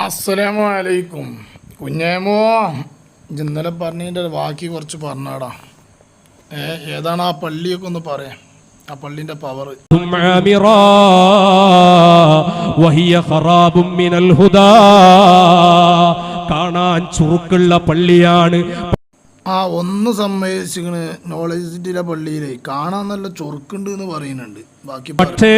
അസ്സലാമു അലൈക്കും കുഞ്ഞേമോ ഇന്നലെ പറഞ്ഞതിന്റെ ബാക്കി കുറച്ച് പറഞ്ഞാടാ. ഏ ഏതാണ് ആ പള്ളിയൊക്കെ ഒന്ന് പറയാം. ആ പള്ളിന്റെ പവർ കാണാൻ ചുറുക്കുള്ള പള്ളിയാണ്. ആ ഒന്ന് സമ്മതിച്ചിക്കണ് നോളജ് സിറ്റിയിലെ പള്ളിയിലെ. കാണാൻ നല്ല ചൊറുക്കുണ്ട് എന്ന് പറയുന്നുണ്ട്. ബാക്കി പക്ഷേ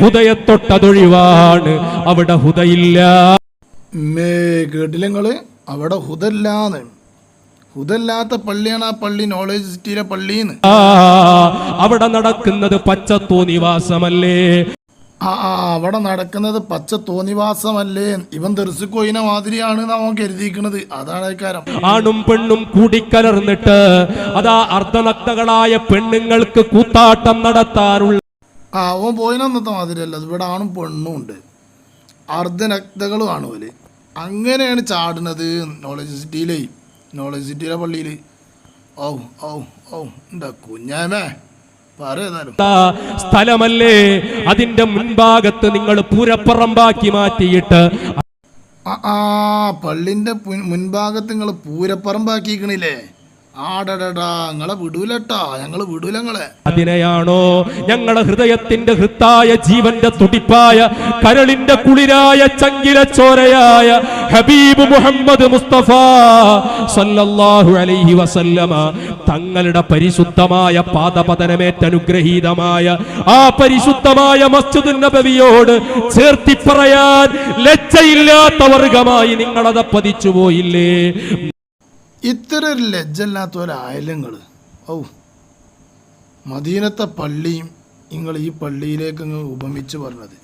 ഹൃദയത്തൊട്ടതൊഴിവാണ്. അവിടെ ഹുദയില്ല. മേ കേട്ടില്ല അവിടെ ഹുദല്ലാന്ന്. ഹുദല്ലാത്ത പള്ളിയാണ് ആ പള്ളി നോളജ് സിറ്റിയിലെ പള്ളിന്ന്. അവിടെ നടക്കുന്നത് പച്ചത്തോ നിവാസമല്ലേ ആ ആ അവിടെ നടക്കുന്നത് പച്ച തോന്നിവാസമല്ലേ? ഇവൻ തെറിച്ചുകൊയിന മാതിരിയാണ് അവൻ കരുതിയിരിക്കണത്. അതാണ് കാരം ആണും പെണ്ണും കൂടിക്കലർന്നിട്ട് അതാ അർദ്ധനഗ്നകളായ പെണ്ണുങ്ങൾക്ക് കൂത്താട്ടം നടത്താറുള്ള ആ അവൻ പോയിനന്നത്തെ മാതിരിയല്ല. ഇവിടെ ആണും പെണ്ണും ഉണ്ട്. അർദ്ധനക്തകളും ആണ് പോലെ അങ്ങനെയാണ് ചാടുന്നത്. നോളജ് സിറ്റിയിലേ നോളജ് സിറ്റിയിലെ പള്ളിയിൽ ഓ ഓ ഓ എന്താ കുഞ്ഞാമേ? സ്ഥലമല്ലേ? അതിന്റെ മുൻഭാഗത്ത് നിങ്ങൾ പൂരപ്പറമ്പാക്കി മാറ്റിയിട്ട്. ആ പള്ളിന്റെ മുൻഭാഗത്ത് നിങ്ങൾ പൂരപ്പറമ്പാക്കിക്കണില്ലേ ആടടടാ ഞങ്ങളെ വിടൂലട്ടാ ഞങ്ങൾ വിടൂല ഞങ്ങളെ അതിനെയാണോ ഞങ്ങളെ ഹൃദയത്തിന്റെ ഹൃത്തായ ജീവന്റെ തുടിപ്പായ കരളിന്റെ കുളിരായ ചങ്കില ചോരയായ ഹബീബ് മുഹമ്മദ് മുസ്തഫ സല്ലല്ലാഹു അലൈഹി വസല്ലമ തങ്ങളുടെ പരിശുദ്ധമായ പാദപതനമേറ്റ അനുഗ്രഹീതമായ ആ പരിശുദ്ധമായ മസ്ജിദ് നബവിയോട് ചേർത്തി പറയാൻ ലജ്ജയില്ലാത്ത വർഗമായി നിങ്ങളത് പതിച്ചു പോയില്ലേ ഇത്ര ഒരു ലജ്ജല്ലാത്ത ഒരായാലും നിങ്ങൾ ഔ. മദീനത്തെ പള്ളിയും നിങ്ങൾ ഈ പള്ളിയിലേക്ക് അങ്ങ് ഉപമിച്ച് പറഞ്ഞത്.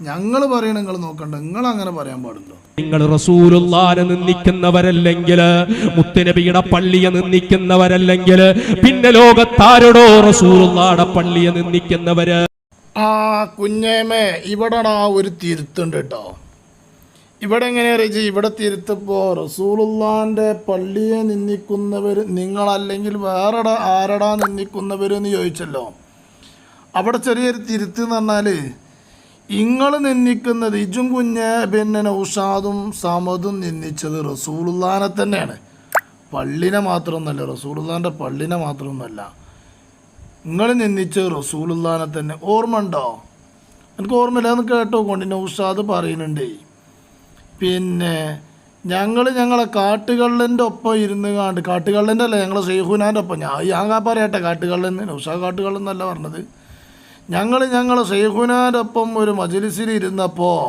ഞങ്ങൾ പറയണ നിങ്ങൾ നോക്കണ്ട. നിങ്ങൾ അങ്ങനെ പറയാൻ പാടുണ്ടോ? നിങ്ങൾ റസൂലുള്ളാനെ നിന്ദിക്കുന്നവരല്ലെങ്കിൽ മുത്തനബിയുടെ പള്ളിയെ നിന്ദിക്കുന്നവരല്ലെങ്കിൽ പിന്നെ ലോകത്താരോടോ റസൂലുള്ളാടെ പള്ളിയെ നിന്ദിക്കുന്നവര്? ആ കുഞ്ഞേമേ ഇവിടെ ആ ഒരു തിരുത്തുണ്ട് കേട്ടോ ഇവിടെ എങ്ങനെ റേജി ഇവിടെ തിരുത്തപ്പോൾ റസൂലുള്ളാന്റെ പള്ളിയെ നിന്ദിക്കുന്നവർ നിങ്ങളല്ലെങ്കിൽ വേറെ ആരടാ നിന്ദിക്കുന്നവർ എന്ന് ചോദിച്ചല്ലോ. അവിടെ ചെറിയൊരു തിരുത്ത് എന്ന് പറഞ്ഞാൽ ഇങ്ങൾ നിന്ദിക്കുന്നത് ഇജും കുഞ്ഞ് പിന്നെ നൗഷാദും സമതും നിന്ദിച്ചത് റസൂലുള്ളാനെ തന്നെയാണ്. പള്ളിനെ മാത്രമൊന്നുമല്ല റസൂലുള്ളാന്റെ പള്ളിനെ മാത്രമൊന്നുമല്ല നിങ്ങൾ നിന്ദിച്ച് റസൂലുള്ളാനെ തന്നെ. ഓർമ്മ ഉണ്ടോ? എനിക്ക് ഓർമ്മയില്ല എന്ന് കേട്ടോ കൊണ്ട് നൗഷാദ് പറയുന്നുണ്ടേ പിന്നെ ഞങ്ങൾ ഞങ്ങളെ കാട്ടുകള്ളന്റെ ഒപ്പം ഇരുന്ന് കാണ്ട് കാട്ടുകള്ളന്റെ അല്ല ഞങ്ങളെ ഷെയ്ഖുനാന്റെ ഒപ്പം. ഞാൻ ഞാൻ പറയട്ടെ കാട്ടുകള്ളൻ ഉഷാ കാട്ടുകള്ളൻ എന്നല്ല പറഞ്ഞത്. ഞങ്ങൾ ഞങ്ങളെ ഷെയ്ഖുനാന്റെ ഒപ്പം ഒരു മജലിസിൽ ഇരുന്നപ്പോൾ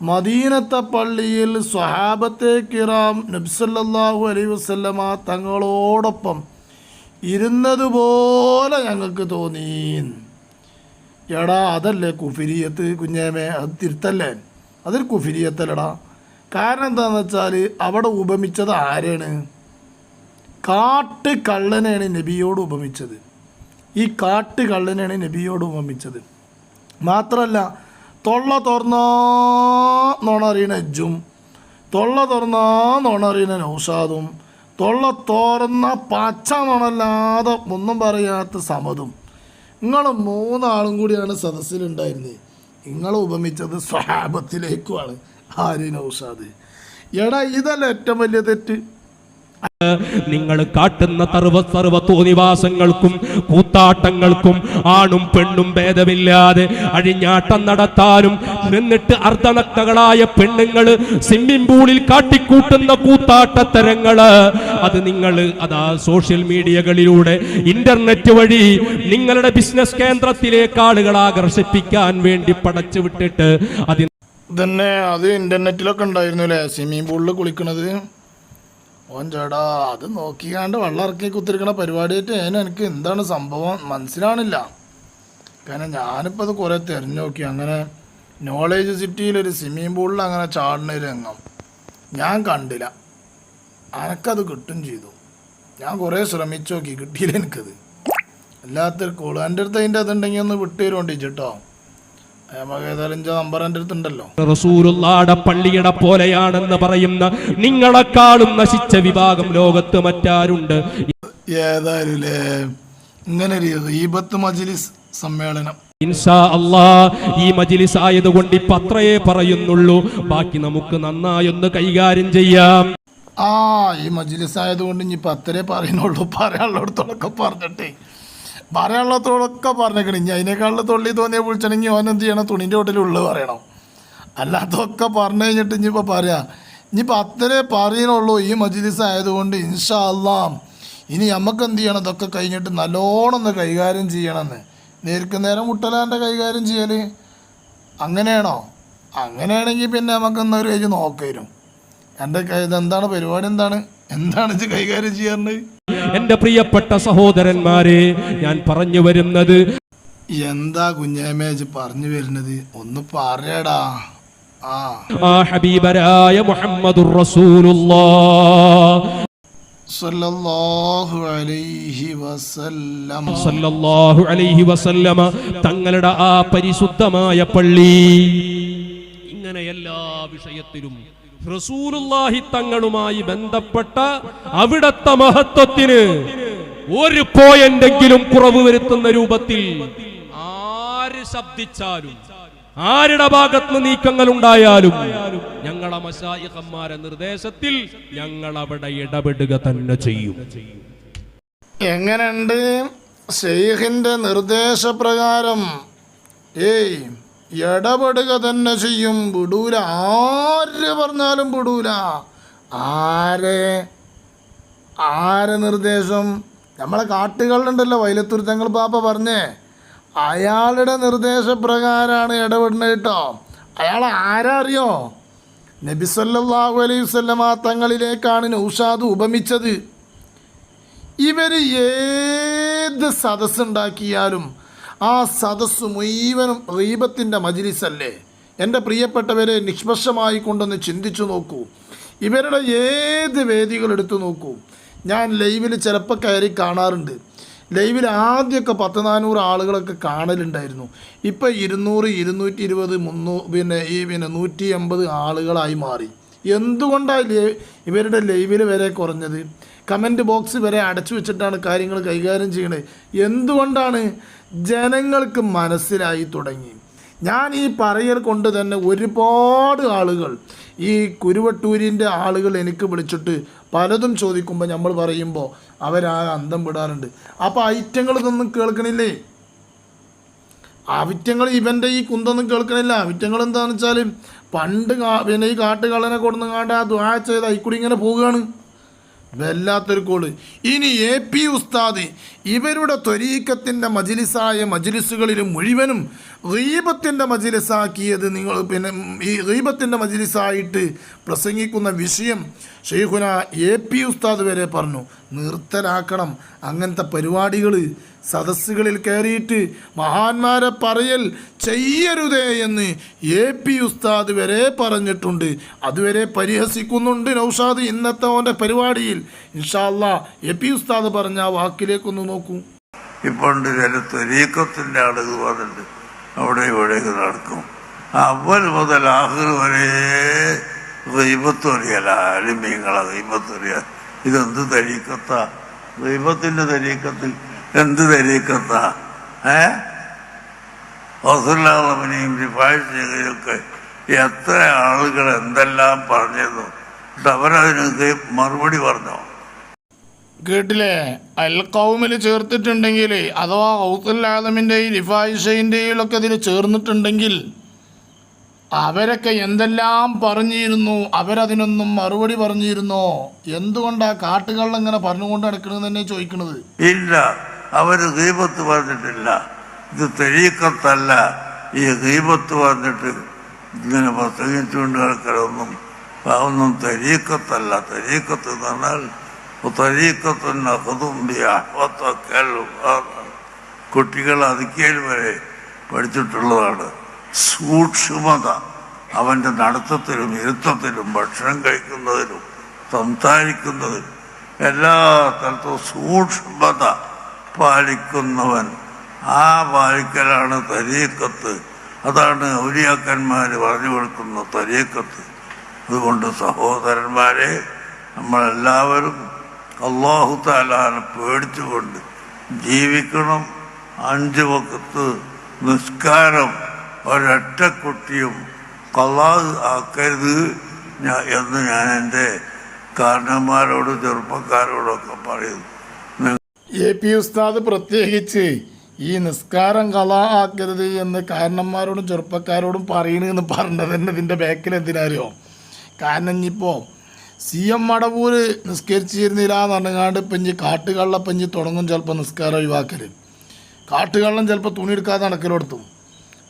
മദീനത്തെ പള്ളിയിൽ സ്വഹാബത്തെ കിറാം നബ്സല്ലാഹു അലൈ വസ്ലമ തങ്ങളോടൊപ്പം ഇരുന്നതുപോലെ ഞങ്ങൾക്ക് തോന്നി എടാ അതല്ലേ കുഫിരിയത്ത് കുഞ്ഞേമേ അത് തിരുത്തല്ലേ? അതൊരു കുഫിരിയത്തലടാ കാരണം എന്താണെന്ന് വെച്ചാൽ അവിടെ ഉപമിച്ചത് ആരാണ്? കാട്ട് കള്ളനെയാണ് നബിയോട് ഉപമിച്ചത്. ഈ കാട്ട് കള്ളനെയാണ് നബിയോട് ഉപമിച്ചത്. മാത്രമല്ല തൊള്ള തുറന്നാ നോണറിയണ എജ്ജും തൊള്ള തുറന്നാ നോണറിയണ നൗഷാദും തൊള്ള തുറന്ന പച്ച നോണല്ലാതെ ഒന്നും പറയാത്ത സമതും നിങ്ങൾ മൂന്നാളും കൂടിയാണ് സദസ്സിലുണ്ടായിരുന്നത്. നിങ്ങൾ ഉപമിച്ചത് സ്വഹാബത്തിലേക്കുമാണ്. ആര് നൗഷാദ് എടാ ഇതല്ല ഏറ്റവും വലിയ തെറ്റ്. നിങ്ങൾ കാട്ടുന്ന സർവ സർവ തോന്നിവാസങ്ങൾക്കും കൂത്താട്ടങ്ങൾക്കും ആണും പെണ്ണും ഭേദമില്ലാതെ അഴിഞ്ഞാട്ടം നടത്താനും നിന്നിട്ട് അർദ്ധനക്തകളായ പെണ്ണുങ്ങൾ സ്വിമ്മിംഗ് പൂളിൽ കാട്ടിക്കൂട്ടുന്ന കൂത്താട്ടത്തരങ്ങൾ. അത് നിങ്ങൾ അതാ സോഷ്യൽ മീഡിയകളിലൂടെ ഇന്റർനെറ്റ് വഴി നിങ്ങളുടെ ബിസിനസ് കേന്ദ്രത്തിലേക്ക് ആളുകൾ ആകർഷിപ്പിക്കാൻ വേണ്ടി പടച്ചു വിട്ടിട്ട് അതിന് തന്നെ അത് ഇന്റർനെറ്റിലൊക്കെ ഉണ്ടായിരുന്നു അല്ലേ സ്വിമ്മിംഗ് പൂളിൽ കുളിക്കണത്. ഓൻ ചേടാ അത് നോക്കിക്കാണ്ട് വെള്ളം ഇറക്കി കുത്തിരിക്കണ പരിപാടിയായിട്ട് ഞാൻ എനിക്ക് എന്താണ് സംഭവം മനസ്സിലാണില്ല കാരണം ഞാനിപ്പോൾ അത് കുറേ തിരഞ്ഞു നോക്കി. അങ്ങനെ നോളേജ് സിറ്റിയിലൊരു സ്വിമ്മിംഗ് പൂളിൽ അങ്ങനെ ചാടുന്ന രംഗം ഞാൻ കണ്ടില്ല. അനക്കത് കിട്ടും ചെയ്തു. ഞാൻ കുറേ ശ്രമിച്ചു നോക്കി കിട്ടിയില്ല എനിക്കത്. അല്ലാത്തൊരു കോൾ എന്റെ അടുത്ത് അതിന്റെ അതുണ്ടെങ്കിൽ ഒന്ന് വിട്ടു തരുകൊണ്ടിട്ടോ റസൂലുള്ളാടെ പള്ളിയുടെ പോലെയാണെന്ന് പറയുന്ന നിങ്ങളെക്കാളും നശിച്ച വിഭാഗം ലോകത്ത് മറ്റാരുണ്ട്? ഏതായാലും ഇങ്ങനെ ഒരു മജ്ലിസ് സമ്മേളനം. ഇൻഷാ അല്ലാ ഈ മജിലിസ് ആയതുകൊണ്ട് ഇപ്പൊ അത്രയേ പറയുന്നുള്ളൂ. ബാക്കി നമുക്ക് നന്നായൊന്ന് കൈകാര്യം ചെയ്യാം. ആ ഈ മജ്ലിസ് ആയതുകൊണ്ട് ഇനി പത്തരേ പറയുന്നുള്ളൂ. പറയാനുള്ളടത്തോളൊക്കെ പറഞ്ഞിട്ടേ. പറയാനുള്ളത്തോളൊക്കെ പറഞ്ഞേക്കണം. ഇനി അതിനേക്കാളും തൊള്ളി തോന്നിയ വിളിച്ചണെങ്കിൽ ഓൻ എന്ത് ചെയ്യണം? തുണിന്റെ വീട്ടിലുള്ളത് പറയണം. അല്ലാത്തൊക്കെ പറഞ്ഞു കഴിഞ്ഞിട്ട് ഇനിയിപ്പോൾ പറയാം. ഇനിയിപ്പോൾ അത്രേ പറയണുള്ളൂ ഈ മജ്ലിസ് ആയതുകൊണ്ട് ഇൻഷാ അല്ലാം ഇനി നമുക്ക് എന്ത് ചെയ്യണം? ഇതൊക്കെ കഴിഞ്ഞിട്ട് നല്ലോണം ഒന്ന് കൈകാര്യം ചെയ്യണമെന്ന്. നേർക്ക് നേരം മുട്ടലാന്റെ കൈകാര്യം ചെയ്യൽ അങ്ങനെയാണോ? അങ്ങനെയാണെങ്കിൽ പിന്നെ നമുക്ക് എന്നൊരു ഏജ് നോക്കരും എന്റെ ഇതെന്താണ്? പരിപാടി എന്താണ്? എന്താണ് ഇത് കൈകാര്യം ചെയ്യാറുണ്ട്? എന്റെ പ്രിയപ്പെട്ട സഹോദരന്മാരെ ഞാൻ പറഞ്ഞു വരുന്നത് എന്താ കുഞ്ഞേമേജ് പറഞ്ഞു വരുന്നത്? ഒന്ന് പറയടാ. ആ. ഹബീബരായ മുഹമ്മദുർ റസൂലുള്ളാ തങ്ങളുടെ ആ പരിശുദ്ധമായ പള്ളി. ഇങ്ങനെ എല്ലാ വിഷയത്തിലും റസൂലുള്ളാഹി തങ്ങളുമായി ബന്ധപ്പെട്ട അവിടത്തെ മഹത്വത്തിന് ഒരു പോയിന്റെങ്കിലും കുറവ് വരുത്തുന്ന രൂപത്തിൽ ആര് ശബ്ദിച്ചാലും ആരുടെ ഭാഗത്ത് നീക്കങ്ങൾ ഉണ്ടായാലും ഞങ്ങളെ മശായിഹന്മാരെ നിർദ്ദേശത്തിൽ ഞങ്ങൾ അവിടെ ഇടപെടുക തന്നെ ചെയ്യും. എങ്ങനെയുണ്ട്? ഷെയ്ഖിന്റെ നിർദ്ദേശപ്രകാരം. ഏയ് ഇടപെടുക തന്നെ ചെയ്യും. വിടൂല. ആര് പറഞ്ഞാലും വിടൂല. ആരെ? ആരെ നിർദ്ദേശം? നമ്മളെ കാട്ടുകളുണ്ടല്ലോ. വൈലത്തുരുത്തങ്ങൾ തങ്ങൾ പാപ്പ പറഞ്ഞേ. അയാളുടെ നിർദ്ദേശപ്രകാരമാണ് ഇടപെടുന്നത് കേട്ടോ. അയാൾ ആരാ അറിയോ? നബി സല്ലല്ലാഹു അലൈഹി വസല്ലമ തങ്ങളിലേക്കാണ് നൗഷാദ് ഉപമിച്ചത്. ഇവർ ഏത് സദസ്സുണ്ടാക്കിയാലും ആ സദസ്സ് മുഴുവനും റീബത്തിന്റെ മജിലിസല്ലേ? എന്റെ പ്രിയപ്പെട്ടവരെ നിഷ്പക്ഷമായി കൊണ്ടൊന്ന് ചിന്തിച്ചു നോക്കൂ. ഇവരുടെ ഏത് വേദികൾ എടുത്തു നോക്കൂ. ഞാൻ ലൈവിൽ ചിലപ്പോൾ കയറി കാണാറുണ്ട്. ലൈവിൽ ആദ്യമൊക്കെ പത്ത് നാനൂറ് ആളുകളൊക്കെ കാണലുണ്ടായിരുന്നു. ഇപ്പം ഇരുന്നൂറ് ഇരുന്നൂറ്റി ഇരുപത് മുന്നൂ പിന്നെ ഈ പിന്നെ നൂറ്റി എൺപത് ആളുകളായി മാറി. എന്തുകൊണ്ടാണ് ഇവരുടെ ലൈവിൽ വരെ കുറഞ്ഞത്? കമന്റ് ബോക്സ് വരെ അടച്ചു വെച്ചിട്ടാണ് കാര്യങ്ങൾ കൈകാര്യം ചെയ്യണത് എന്തുകൊണ്ടാണ് ജനങ്ങൾക്ക് മനസ്സിലായി തുടങ്ങി. ഞാൻ ഈ പറയൽ കൊണ്ട് തന്നെ ഒരുപാട് ആളുകൾ ഈ കുരുവട്ടൂരിന്റെ ആളുകൾ എനിക്ക് വിളിച്ചിട്ട് പലതും ചോദിക്കുമ്പോൾ നമ്മൾ പറയുമ്പോൾ അവരാ അന്തം വിടാറുണ്ട്. അപ്പോൾ ഐറ്റങ്ങൾ ഇതൊന്നും കേൾക്കണില്ലേ? ആവിറ്റങ്ങൾ ഇവന്റെ ഈ കുന്തൊന്നും കേൾക്കണില്ല. ആവിറ്റങ്ങൾ എന്താണെന്ന് വെച്ചാൽ പണ്ട് പിന്നെ ഈ കാട്ടുകള്ളനെ കൊടുന്ന് കാണ്ട് ആ ദ്വാ ചെയ്ത് ഇങ്ങനെ പോവുകയാണ്. വല്ലാത്തൊരു കോൾ ഇനി എ പി ഉസ്താദ് ഇവരുടെ ത്വരീക്കത്തിന്റെ മജിലിസായ മജിലിസുകളിൽ മുഴുവനും റീബത്തിന്റെ മജിലിസാക്കിയത് നിങ്ങൾ പിന്നെ ഈ റീബത്തിന്റെ മജിലിസായിട്ട് പ്രസംഗിക്കുന്ന വിഷയം ഷെയ്ഖുന എ പി ഉസ്താദ് വരെ പറഞ്ഞു. നിർത്തലാക്കണം. അങ്ങനത്തെ പരിപാടികൾ സദസ്സുകളിൽ കയറിയിട്ട് മഹാന്മാരെ പറയൽ ചെയ്യരുതേ എന്ന് എ പി ഉസ്താദ് വരെ പറഞ്ഞിട്ടുണ്ട്. അതുവരെ പരിഹസിക്കുന്നുണ്ട് നൗഷാദ് ഇന്നത്തെ അവന്റെ പരിപാടിയിൽ. ഇൻഷാല്ല എ പി ഉസ്താദ് പറഞ്ഞ ആ വാക്കിലേക്കൊന്ന് നോക്കൂ. ഇപ്പോൾ ചില ത്വരീക്കത്തിന്റെ ആളുകൾ വന്നിട്ട് അവിടെ ഇവിടെയൊക്കെ നടക്കും. അവൽ മുതൽ ആഹ്ർ വരെ ദൈവത്തൊറിയല അലിമീങ്ങളെ ദൈവത്തൊറിയ ഇതെന്ത് തരീക്കത്താ? ദൈവത്തിന്റെ തരീക്കത്തിൽ എന്ത് തരീക്കത്താ? ഏ? ഹസുല്ലാളവനെയും ചെയ്യുകയൊക്കെ എത്ര ആളുകൾ എന്തെല്ലാം പറഞ്ഞിരുന്നു എന്നിട്ട് അവരതിനൊക്കെ മറുപടി പറഞ്ഞു? കേട്ടില്ലേ? അൽ കൗമിൽ ചേർത്തിട്ടുണ്ടെങ്കിൽ അഥവാ ഔത്തുല്ലാദമിന്റെയും റിഫായിഷയിന്റെയും ഒക്കെ ഇതിൽ ചേർന്നിട്ടുണ്ടെങ്കിൽ അവരൊക്കെ എന്തെല്ലാം പറഞ്ഞിരുന്നു അവരതിനൊന്നും മറുപടി പറഞ്ഞിരുന്നോ? എന്തുകൊണ്ടാ കാട്ടുകളിൽ ഇങ്ങനെ പറഞ്ഞുകൊണ്ട് നടക്കണെന്ന് തന്നെ ചോദിക്കണത്? ഇല്ല അവർ ദീപത്ത് പറഞ്ഞിട്ടില്ല. ഇത് തെരീക്കത്തല്ല. ഈ ദീപത്ത് പറഞ്ഞിട്ട് ഇങ്ങനെ പ്രസംഗിച്ചുകൊണ്ട് കിടക്കലൊന്നും അതൊന്നും തരീക്കത്തല്ല തരീക്കത്ത് പറഞ്ഞാൽ തെരീക്കത്തിന് അഹതുമ്പി അഹ്വത്തൊക്കെ കുട്ടികൾ അതിക്കേൽ വരെ പഠിച്ചിട്ടുള്ളതാണ്. സൂക്ഷ്മത. അവന്റെ നടത്തത്തിലും ഇരുത്തത്തിലും ഭക്ഷണം കഴിക്കുന്നതിലും സംസാരിക്കുന്നതിലും എല്ലാ തരത്തിലും സൂക്ഷ്മത പാലിക്കുന്നവൻ. ആ പാലിക്കലാണ് തരീക്കത്ത്. അതാണ് ഔലിയാക്കന്മാർ പറഞ്ഞു കൊടുക്കുന്ന തരീക്കത്ത്. അതുകൊണ്ട് സഹോദരന്മാരെ നമ്മളെല്ലാവരും അള്ളാഹു താലാനെ പേടിച്ചുകൊണ്ട് ജീവിക്കണം. അഞ്ച് വക്കത്ത് നിസ്കാരം ഒരൊറ്റ കുട്ടിയും കള്ളാത് ആക്കരുത്. എന്ന് ഞാൻ എന്റെ കാരണന്മാരോട് ചെറുപ്പക്കാരോടൊക്കെ പറയുന്നു. എ പി ഉസ്താദ് പ്രത്യേകിച്ച് ഈ നിസ്കാരം കള ആക്കരുത് എന്ന് കാരണന്മാരോടും ചെറുപ്പക്കാരോടും പറയണെന്ന് പറഞ്ഞത് തന്നെ ഇതിന്റെ ബാക്കിൽ എന്തിനാരോ കാരണം ഇനിയിപ്പോൾ സി എം മടവൂര് നിസ്കരിച്ചിരുന്നില്ല എന്ന് പറഞ്ഞാണ്ട് ഇപ്പം ഇനി കാട്ടുകള്ളപ്പം ഇനി തുടങ്ങും ചിലപ്പോൾ നിസ്കാരം ഒഴിവാക്കൽ കാട്ടുകള്ളം ചിലപ്പോൾ തുണി എടുക്കാതെ നടക്കലെടുത്തും.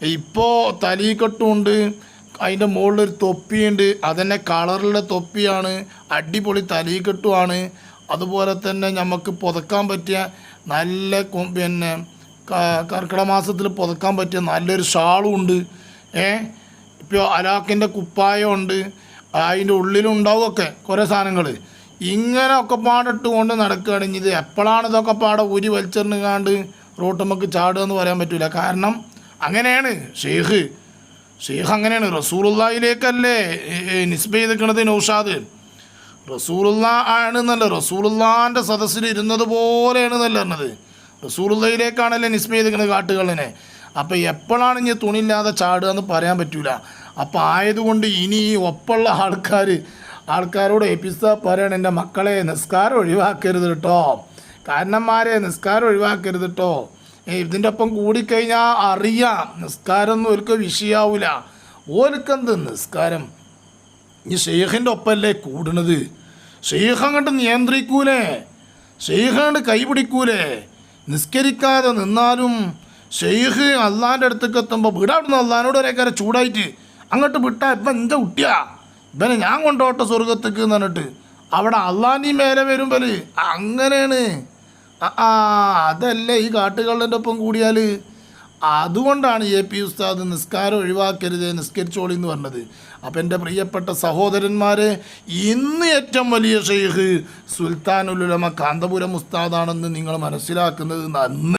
ഇപ്പോൾ തലീക്കെട്ടുമുണ്ട് അതിന്റെ മുകളിൽ ഒരു തൊപ്പിയുണ്ട് അതന്നെ കളറിലെ തൊപ്പിയാണ് അടിപൊളി തലീക്കെട്ടുമാണ്. അതുപോലെ തന്നെ നമുക്ക് പുതക്കാൻ പറ്റിയ നല്ല പിന്നെ കർക്കിട മാസത്തിൽ പുതക്കാൻ പറ്റിയ നല്ലൊരു ഷാളും ഉണ്ട്. ഏ? ഇപ്പോൾ അലാക്കിന്റെ കുപ്പായമുണ്ട്. അതിന്റെ ഉള്ളിലുണ്ടാവുമൊക്കെ കുറേ സാധനങ്ങൾ ഇങ്ങനെ ഒക്കെ പാടിട്ട് കൊണ്ട് നടക്കുകയാണെങ്കിൽ ഇത് എപ്പോഴാണ് ഇതൊക്കെ പാടെ ഊരി വലിച്ചെറിഞ്ഞാണ്ട് നമുക്ക് ചാടുക എന്ന് പറയാൻ പറ്റില്ല കാരണം അങ്ങനെയാണ്. ഷെയ്ഖ് ഷെയ്ഖ് അങ്ങനെയാണ്. റസൂലുള്ളാഹിലേക്കല്ലേ നിസ്ബ ചെയ്തിരിക്കണത് നൗഷാദ്? റസൂലുള്ള ആണെന്നല്ല റസൂലുള്ളാന്റെ സദസ്സിൽ ഇരുന്നത് പോലെയാണ് എന്നല്ല പറഞ്ഞത്. റസൂലുള്ളയിലേക്കാണല്ലേ നിസ്ബ ചെയ്തിരിക്കുന്നത് കാട്ടുകളിനെ അപ്പം എപ്പോഴാണ് ഇനി തുണിയില്ലാതെ ചാടുക എന്ന് പറയാൻ പറ്റൂല. അപ്പം ആയതുകൊണ്ട് ഇനി ഈ ഒപ്പുള്ള ആൾക്കാർ ആൾക്കാരോട് എപ്പിസ പറയണം എന്റെ മക്കളെ നിസ്കാരം ഒഴിവാക്കരുത് കേട്ടോ കാരണന്മാരെ നിസ്കാരം ഒഴിവാക്കരുത് കേട്ടോ ഇതിന്റെ ഒപ്പം കൂടിക്കഴിഞ്ഞാൽ അറിയാം നിസ്കാരം ഒന്നും ഒരിക്കൽ വിഷയാവൂല. ഓർക്കെന്ത് നിസ്കാരം? ഈ ഷെയ്ഖിന്റെ ഒപ്പമല്ലേ കൂടണത്? ഷെയ്ഖ് അങ്ങോട്ട് നിയന്ത്രിക്കൂലേ? ഷെയ്ഖ് അങ്ങോട്ട് കൈപിടിക്കൂലേ നിസ്കരിക്കാതെ നിന്നാലും ഷെയ്ഖ് അള്ളാന്റെ അടുത്തേക്ക് എത്തുമ്പോൾ വീടാവിടുന്ന് അള്ളഹാനോട് ഒരേക്കാരെ ചൂടായിട്ട് അങ്ങോട്ട് വിട്ടാൽ ഇപ്പം എന്റെ കുട്ടിയാ. ഇവനെ ഞാൻ കൊണ്ടോട്ടെ സ്വർഗത്തേക്ക് എന്ന് പറഞ്ഞിട്ട്. അവിടെ അള്ളാന്റെ മേലെ വരുമ്പോൾ അങ്ങനെയാണ്. ആ അതല്ലേ ഈ കാട്ടുകളുടെ ഒപ്പം കൂടിയാൽ അതുകൊണ്ടാണ് എ പി ഉസ്താദ് നിസ്കാരം ഒഴിവാക്കരുത് നിസ്കരിച്ചോളി എന്ന് പറഞ്ഞത്. അപ്പം എന്റെ പ്രിയപ്പെട്ട സഹോദരന്മാരെ ഇന്ന് ഏറ്റവും വലിയ ഷെയ്ഖ് സുൽത്താനുലുലമ കാന്തപുരം ഉസ്താദാണെന്ന് നിങ്ങൾ മനസ്സിലാക്കുന്നത് നന്ന്